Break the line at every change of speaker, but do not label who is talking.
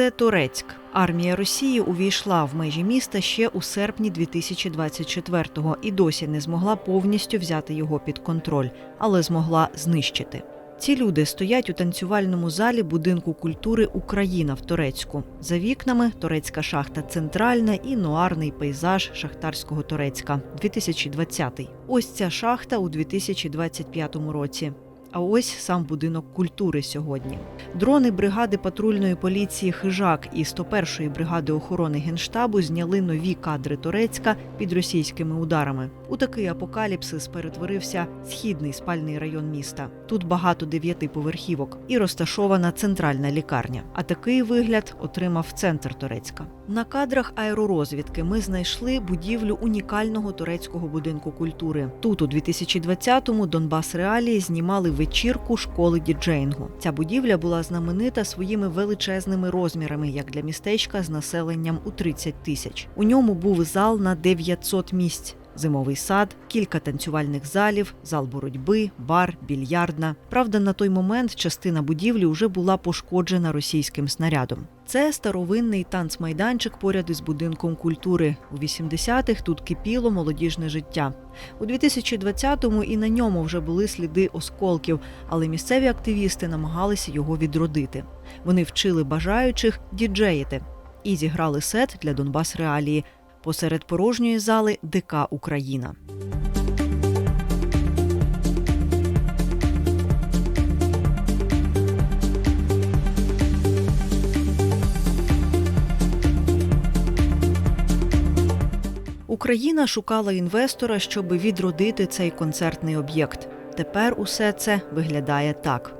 Це Торецьк. Армія Росії увійшла в межі міста ще у серпні 2024-го і досі не змогла повністю взяти його під контроль, але змогла знищити. Ці люди стоять у танцювальному залі будинку культури Україна в Торецьку. За вікнами турецька шахта Центральна і нуарний пейзаж шахтарського Торецька 2020. Ось ця шахта у 2025 році. А ось сам будинок культури сьогодні. Дрони бригади патрульної поліції Хижак і 101-ї бригади охорони генштабу зняли нові кадри Торецька під російськими ударами. У такий апокаліпсис перетворився східний спальний район міста. Тут багато дев'ятиповерхівок і розташована центральна лікарня. А такий вигляд отримав центр Торецька. На кадрах аеророзвідки ми знайшли будівлю унікального турецького будинку культури. Тут у 2020-му Донбас Реалії знімали вечірку школи діджеїнгу. Ця будівля була знаменита своїми величезними розмірами, як для містечка з населенням у 30 тисяч. У ньому був зал на 900 місць. Зимовий сад, кілька танцювальних залів, зал боротьби, бар, більярдна. Правда, на той момент частина будівлі вже була пошкоджена російським снарядом. Це старовинний танцмайданчик поряд із будинком культури. У 80-х тут кипіло молодіжне життя. У 2020-му і на ньому вже були сліди осколків, але місцеві активісти намагалися його відродити. Вони вчили бажаючих діджеїти і зіграли сет для Донбас Реалії посеред порожньої зали ДК Україна. Україна шукала інвестора, щоб відродити цей концертний об'єкт. Тепер усе це виглядає так.